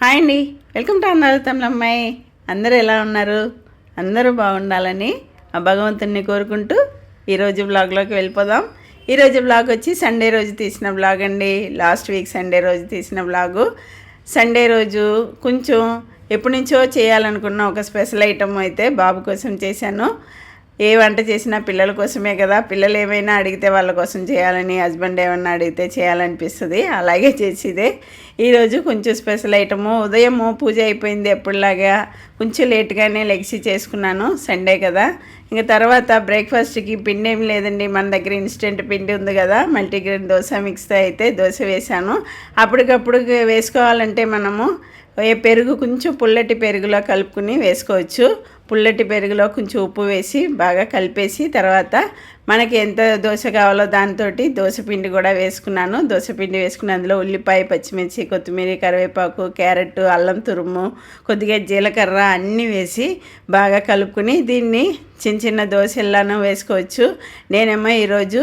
Hi అండి. Welcome to అన్నారు అమ్మాయి అందరూ ఎలా ఉన్నారు? అందరూ బాగుండాలని ఆ భగవంతుడిని కోరుకుంటూ ఈరోజు బ్లాగ్లోకి వెళ్ళిపోదాం. ఈరోజు బ్లాగ్ వచ్చి సండే రోజు తీసిన బ్లాగ్ అండి. లాస్ట్ వీక్ సండే రోజు తీసిన బ్లాగు సండే రోజు కొంచెం ఎప్పటి నుంచో చేయాలనుకున్న ఒక స్పెషల్ ఐటమ్ అయితే బాబు కోసం చేశాను. ఏ వంట చేసినా పిల్లల కోసమే కదా. పిల్లలు ఏమైనా అడిగితే వాళ్ళ కోసం చేయాలని హస్బెండ్ ఏమైనా అడిగితే చేయాలనిపిస్తుంది. అలాగే చేసేదే. ఈరోజు కొంచెం స్పెషల్ ఐటము. ఉదయము పూజ అయిపోయింది ఎప్పుడులాగా. కొంచెం లేట్గానే లెగ్సి చేసుకున్నాను. సండే కదా. ఇంకా తర్వాత బ్రేక్ఫాస్ట్కి పిండి ఏం లేదండి. మన దగ్గర ఇన్స్టెంట్ పిండి ఉంది కదా. మల్టీగ్రెయిన్ దోశ మిక్స్తో అయితే దోశ వేశాను. అప్పటికప్పుడు వేసుకోవాలంటే మనము ఏ పెరుగు కొంచెం పుల్లటి పెరుగులో కలుపుకుని వేసుకోవచ్చు. పుల్లటి పెరుగులో కొంచెం ఉప్పు వేసి బాగా కలిపేసి తర్వాత మనకి ఎంత దోశ కావాలో దాంతో దోశ పిండి కూడా వేసుకున్నాను. దోశపిండి వేసుకుని అందులో ఉల్లిపాయ పచ్చిమిర్చి కొత్తిమీర కరివేపాకు క్యారెట్ అల్లం తురుము కొద్దిగా జీలకర్ర అన్నీ వేసి బాగా కలుపుకుని దీన్ని చిన్న చిన్న దోశల్లాను వేసుకోవచ్చు. నేనేమో ఈరోజు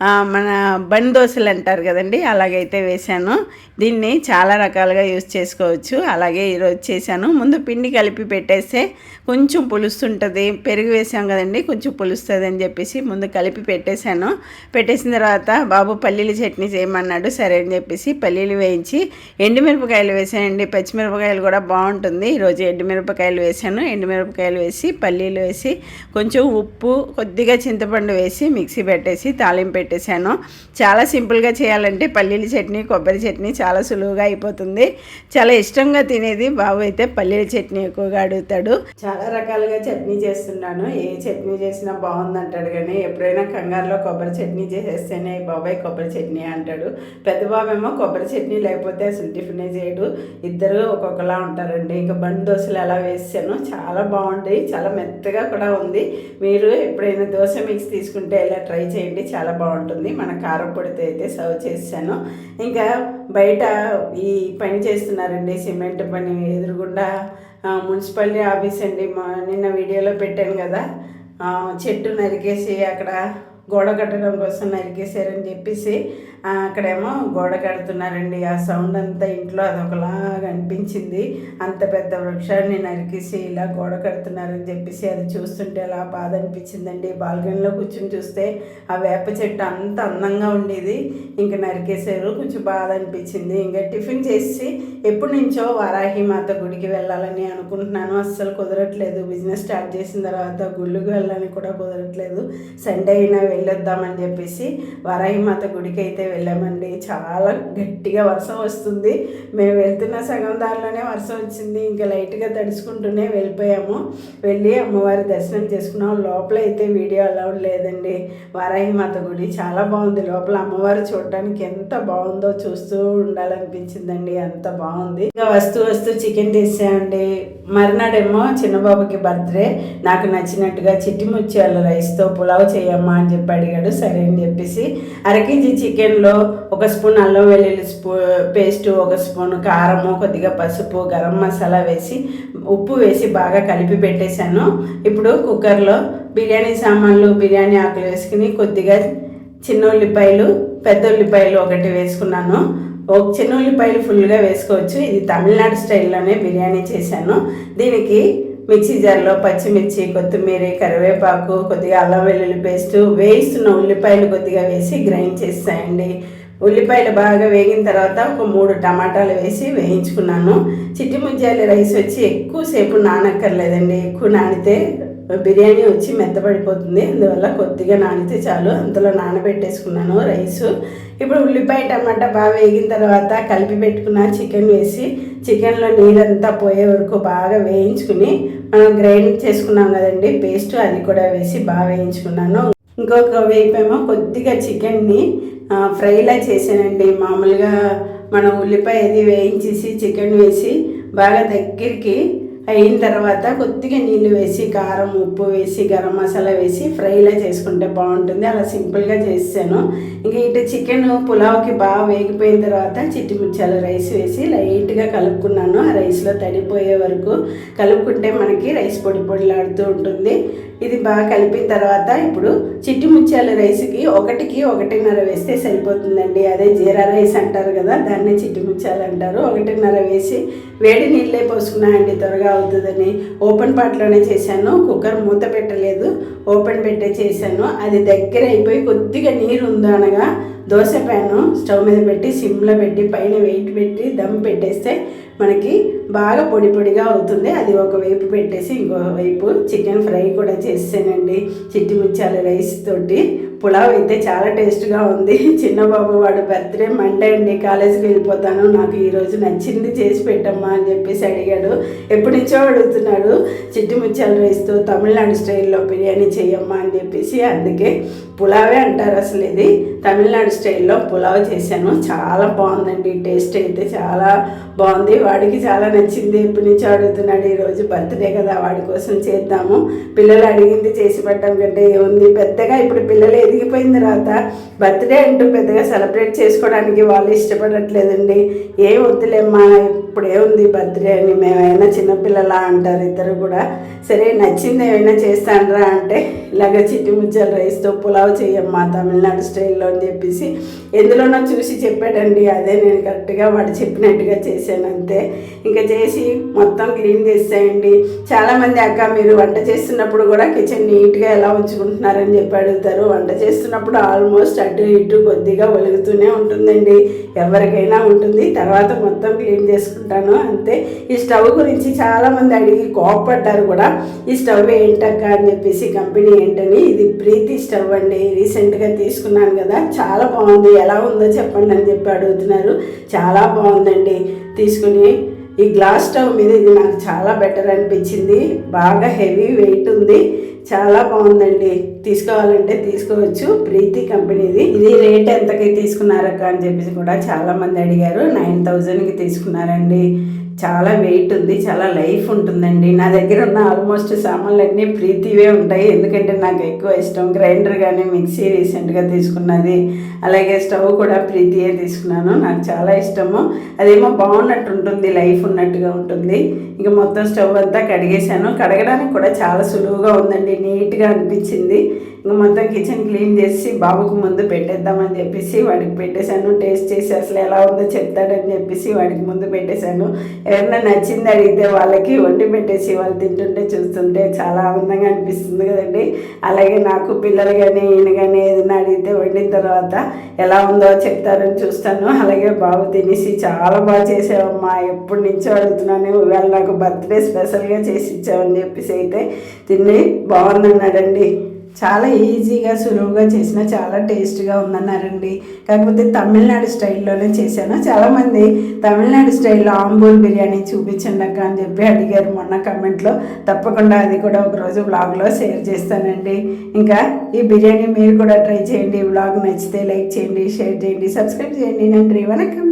మన బండి అంటారు కదండి అలాగైతే వేశాను. దీన్ని చాలా రకాలుగా యూస్ చేసుకోవచ్చు. అలాగే ఈరోజు చేశాను. ముందు పిండి కలిపి పెట్టేస్తే కొంచెం పులుస్తుంటుంది. పెరుగు వేసాం కదండి కొంచెం పులుస్తుంది అని చెప్పేసి ముందు కలిపి పెట్టేశాను. పెట్టేసిన తర్వాత బాబు పల్లీలు చట్నీ చేయమన్నాడు సరే అని చెప్పేసి పల్లీలు వేయించి ఎండుమిరపకాయలు వేసానండి. పచ్చిమిరపకాయలు కూడా బాగుంటుంది. ఈరోజు ఎండుమిరపకాయలు వేసాను ఎండుమిరపకాయలు వేసి పల్లీలు వేసి కొంచెం ఉప్పు కొద్దిగా చింతపండు వేసి మిక్సీ పెట్టేసి తాలింపు పెట్టేశాను. చాలా సింపుల్గా చేయాలంటే పల్లీల చట్నీ కొబ్బరి చట్నీ చాలా సులువుగా అయిపోతుంది. చాలా ఇష్టంగా తినేది బాబు అయితే పల్లీల చట్నీ ఎక్కువగా అడుగుతాడు. చాలా రకాలుగా చట్నీ చేస్తున్నాను. ఏ చట్నీ చేసినా బాగుందంటాడు కానీ ఎప్పుడైనా కంగారులో కొబ్బరి చట్నీ చేసేస్తేనే బాబాయ్ కొబ్బరి చట్నీ అంటాడు. పెద్ద బాబేమో కొబ్బరి చట్నీ లేకపోతే అసలు టిఫినే చేయడు. ఇద్దరు ఒక్కొక్కలా ఉంటారండి. ఇంకా బండి దోశలు ఎలా వేసాను చాలా బాగుంటాయి. చాలా మెత్తగా కూడా ఉంది. మీరు ఎప్పుడైనా దోశ మిక్స్ తీసుకుంటే ఇలా ట్రై చేయండి. చాలా బాగుంటుంది. బాగుంటుంది. మన కారపొడితో అయితే సర్వ్ చేశాను. ఇంకా బయట ఈ పని చేస్తున్నారండి సిమెంట్ పని ఎదురుగుండా మున్సిపాలిటీ ఆఫీస్ అండి. మా నిన్న వీడియోలో పెట్టాను కదా చెట్టు నరికేసి అక్కడ గోడ కట్టడం కోసం నరికేశారని చెప్పేసి అక్కడేమో గోడ కడుతున్నారండి. ఆ సౌండ్ అంతా ఇంట్లో అదొకలాగా అనిపించింది. అంత పెద్ద వృక్షాన్ని నరికేసి ఇలా గోడ కడుతున్నారని చెప్పేసి అది చూస్తుంటే అలా బాధ అనిపించిందండి. బాల్కనీలో కూర్చొని చూస్తే ఆ వేప చెట్టు అంత అందంగా ఉండేది. ఇంకా నరికేశారు. కొంచెం బాధ అనిపించింది. ఇంకా టిఫిన్ చేసి ఎప్పటి నుంచో వారాహి మాత గుడికి వెళ్ళాలని అనుకుంటున్నాను. అస్సలు కుదరట్లేదు. బిజినెస్ స్టార్ట్ చేసిన తర్వాత గుళ్ళుకి వెళ్ళాలని కూడా కుదరట్లేదు. సండే అయినా వెళ్ళొద్దామని చెప్పేసి వారాహి మాత గుడికి అయితే వెళ్ళామండి. చాలా గట్టిగా వర్షం వస్తుంది. మేము వెళ్తున్న సగం దారిలోనే వర్షం వచ్చింది. ఇంకా లైట్గా తడుచుకుంటూనే వెళ్ళిపోయాము. వెళ్ళి అమ్మవారి దర్శనం చేసుకున్నాం. లోపల అయితే వీడియో అలౌడ్ లేదండి. వారాహి మాత గుడి చాలా బాగుంది. లోపల అమ్మవారు చూడడానికి ఎంత బాగుందో చూస్తూ ఉండాలనిపించిందండి. అంత బాగుంది. ఇంకా వస్తూ వస్తూ చికెన్ తెచ్చామండి. మర్నాడేమో చిన్నబాబుకి బర్త్డే. నాకు నచ్చినట్టుగా చిట్టి ముత్యాల రైస్తో పులావ్ చేయమ్మా అని చెప్పి అడిగాడు. సరే అని చెప్పేసి అరకించి చికెన్ చికెన్లో ఒక స్పూన్ అల్లం వెల్లుల్లి స్పూ పేస్ట్ ఒక స్పూన్ కారము కొద్దిగా పసుపు గరం మసాలా వేసి ఉప్పు వేసి బాగా కలిపి పెట్టేశాను. ఇప్పుడు కుక్కర్లో బిర్యానీ సామాన్లు బిర్యానీ ఆకులు వేసుకుని కొద్దిగా చిన్న ఉల్లిపాయలు పెద్ద ఉల్లిపాయలు ఒకటి వేసుకున్నాను. ఒక చిన్న ఉల్లిపాయలు ఫుల్గా వేసుకోవచ్చు. ఇది తమిళనాడు స్టైల్లోనే బిర్యానీ చేశాను. దీనికి మిక్సీ జార్లో పచ్చిమిర్చి కొత్తిమీర కరివేపాకు కొద్దిగా అల్లం వెల్లుల్లి పేస్ట్ వేయిస్తున్న ఉల్లిపాయలు కొద్దిగా వేసి గ్రైండ్ చేస్తాయండి ఉల్లిపాయలు బాగా వేగిన తర్వాత ఒక మూడు టమాటాలు వేసి వేయించుకున్నాను. చిట్టి ముంజాలి రైస్ వచ్చి ఎక్కువసేపు నానక్కర్లేదండి. ఎక్కువ నానితే బిర్యానీ వచ్చి మెత్తబడిపోతుంది అందువల్ల కొద్దిగా నానితే చాలు. అంతలో నానబెట్టేసుకున్నాను రైస్. ఇప్పుడు ఉల్లిపాయ టమాటా బాగా వేగిన తర్వాత కలిపి పెట్టుకున్న చికెన్ వేసి చికెన్లో నీరంతా పోయే వరకు బాగా వేయించుకుని గ్రైండ్ చేసుకున్నాం కదండి. పేస్ట్ అది కూడా వేసి బాగా వేయించుకున్నాను. ఇంకొక వైపు ఏమో కొద్దిగా చికెన్ని ఫ్రైలా చేశానండి. మామూలుగా మనం ఉల్లిపాయ అది వేయించేసి చికెన్ వేసి బాగా దగ్గరికి అయిన తర్వాత కొద్దిగా నీళ్ళు వేసి కారం ఉప్పు వేసి గరం మసాలా వేసి ఫ్రైలా చేసుకుంటే బాగుంటుంది. అలా సింపుల్గా చేసాను ఇంకా ఇటు చికెన్ పులావ్కి బాగా వేగిపోయిన తర్వాత చిట్టి ముత్యాల రైస్ వేసి లైట్గా కలుపుకున్నాను. ఆ రైస్లో తడిపోయే వరకు కలుపుకుంటే మనకి రైస్ పొడి పొడిలాడుతూ ఉంటుంది. ఇది బాగా కలిపిన తర్వాత ఇప్పుడు చిట్టి ముత్యాల రైస్కి ఒకటికి ఒకటిన్నర వేస్తే సరిపోతుందండి. అదే జీరా రైస్ అంటారు కదా దాన్నే చిట్టి ముత్యాలు అంటారు. ఒకటిన్నర వేసి వేడి నీళ్ళే పోసుకున్నాయండి త్వరగా. అవుతుందని ఓపెన్ పాట్లోనే చేశాను కుక్కర్ మూత పెట్టలేదు ఓపెన్ పెట్టే చేశాను. అది దగ్గర అయిపోయి కొద్దిగా నీరు ఉందనగా అనగా దోశ ప్యాను స్టవ్ మీద పెట్టి సిమ్లో పెట్టి పైన వెయిట్ పెట్టి దమ్ పెట్టేస్తే మనకి బాగా పొడి పొడిగా అవుతుంది. అది ఒక వైపు పెట్టేసి ఇంకో వైపు చికెన్ ఫ్రై కూడా చేసానండి చిట్టి ముత్యాల రైస్ తోటి పులావ్ అయితే చాలా టేస్ట్గా ఉంది. చిన్న బాబు వాడు బర్త్డే మండే అండి కాలేజీకి వెళ్ళిపోతాను. నాకు ఈరోజు నచ్చింది చేసి పెట్టమ్మా అని చెప్పేసి అడిగాడు. ఎప్పటి నుంచో అడుగుతున్నాడు చిట్టి ముచ్చాలు రైస్తో తమిళనాడు స్టైల్లో బిర్యానీ చేయమ్మా అని చెప్పేసి. అందుకే పులావే అంటారు అసలు ఇది. తమిళనాడు స్టైల్లో పులావ్ చేశాను. చాలా బాగుందండి టేస్ట్ అయితే చాలా బాగుంది. వాడికి చాలా నచ్చింది. ఎప్పటి నుంచో అడుగుతున్నాడు ఈరోజు బర్త్డే కదా వాడి కోసం చేద్దాము. పిల్లలు అడిగింది చేసి పెట్టడం కంటే ఏముంది? పెద్దగా ఇప్పుడు పిల్లలు ఎదిగిపోయిన తర్వాత బర్త్డే అంటూ పెద్దగా సెలబ్రేట్ చేసుకోవడానికి వాళ్ళు ఇష్టపడట్లేదండి. ఏం వద్దులేమ్మా ఇప్పుడు ఏముంది బర్త్డే అని మేమైనా చిన్నపిల్లలా అంటారు ఇద్దరు కూడా. సరే నచ్చింది ఏమైనా చేస్తానరా అంటే ఇలాగ చిట్టి ముచ్చల రైస్తో పులావ్ చేయమ్మా తమిళనాడు స్టైల్లో అని చెప్పేసి ఎందులోనో చూసి చెప్పాడండి. అదే నేను కరెక్ట్గా వాడు చెప్పినట్టుగా చేశాను అంతే. ఇంకా చేసి మొత్తం క్లీన్ చేసేయండి. చాలామంది అక్క మీరు వంట చేస్తున్నప్పుడు కూడా కిచెన్ నీట్గా ఎలా ఉంచుకుంటున్నారని చెప్పి అడుగుతారు. వంట చేస్తున్నప్పుడు ఆల్మోస్ట్ అటు ఇటు కొద్దిగా ఒలుగుతూనే ఉంటుందండి. ఎవరికైనా ఉంటుంది. తర్వాత మొత్తం క్లీన్ చేసుకుంటాను అంతే. ఈ స్టవ్ గురించి చాలామంది అడిగి కోపడ్డారు కూడా. ఈ స్టవ్ ఏంటక్క అని చెప్పేసి కంపెనీ ఏంటని. ఇది ప్రీతి స్టవ్ అండి. రీసెంట్గా తీసుకున్నాను కదా. చాలా బాగుంది. ఎలా ఉందో చెప్పండి అని చెప్పి అడుగుతున్నారు. చాలా బాగుందండి. తీసుకుని ఈ గ్లాస్ స్టవ్ మీద ఇది నాకు చాలా బెటర్ అనిపించింది. బాగా హెవీ వెయిట్ ఉంది. చాలా బాగుందండి. తీసుకోవాలంటే తీసుకోవచ్చు. ప్రీతి కంపెనీది. ఇది రేట్ ఎంతకి తీసుకున్నారక్క అని చెప్పేసి కూడా చాలా మంది అడిగారు. నైన్ థౌజండ్కి తీసుకున్నారండి. చాలా వెయిట్ ఉంది చాలా లైఫ్ ఉంటుందండి. నా దగ్గర ఉన్న ఆల్మోస్ట్ సామాన్లన్నీ ప్రీతివే ఉంటాయి. ఎందుకంటే నాకు ఎక్కువ ఇష్టం గ్రైండర్ కానీ మిక్సీ రీసెంట్గా తీసుకున్నది. అలాగే స్టవ్ కూడా ప్రీతియే తీసుకున్నాను. నాకు చాలా ఇష్టము. అదేమో బాగున్నట్టు ఉంటుంది లైఫ్ ఉన్నట్టుగా ఉంటుంది. ఇక మొత్తం స్టవ్ అంతా కడిగేశాను. కడగడానికి కూడా చాలా సులువుగా ఉందండి నీట్గా అనిపించింది. మొత్తం కిచెన్ క్లీన్ చేసి బాబుకు ముందు పెట్టేద్దామని చెప్పేసి వాడికి పెట్టేశాను. టేస్ట్ చేసి అసలు ఎలా ఉందో చెప్తాడని చెప్పేసి వాడికి ముందు పెట్టేశాను. ఎవరైనా నచ్చింది అడిగితే వాళ్ళకి వండి పెట్టేసి వాళ్ళు తింటుంటే చూస్తుంటే చాలా ఆనందంగా అనిపిస్తుంది కదండి. అలాగే నాకు పిల్లలు కానీ ఈయన కానీ ఏదైనా అడిగితే వండిన తర్వాత ఎలా ఉందో చెప్తారని చూస్తాను. అలాగే బాబు తినేసి చాలా బాగా చేసావమ్మా. ఎప్పటి నుంచో అడుగుతున్నాను. ఇవాళ నాకు బర్త్డే స్పెషల్గా చేసి ఇచ్చావని చెప్పేసి అయితే తిని బాగుందన్నాడండి చాలా ఈజీగా సులువుగా చేసిన చాలా టేస్ట్గా ఉందన్నారండి. కాకపోతే తమిళనాడు స్టైల్లోనే చేశాను. చాలామంది తమిళనాడు స్టైల్లో ఆంబూల్ బిర్యానీ చూపించండి అక్క అని చెప్పి అడిగారు మొన్న కమెంట్లో. తప్పకుండా అది కూడా ఒకరోజు వ్లాగ్లో షేర్ చేస్తానండి. ఇంకా ఈ బిర్యానీ మీరు కూడా ట్రై చేయండి. వ్లాగ్ నచ్చితే లైక్ చేయండి షేర్ చేయండి సబ్స్క్రైబ్ చేయండి. నన్ను వనకం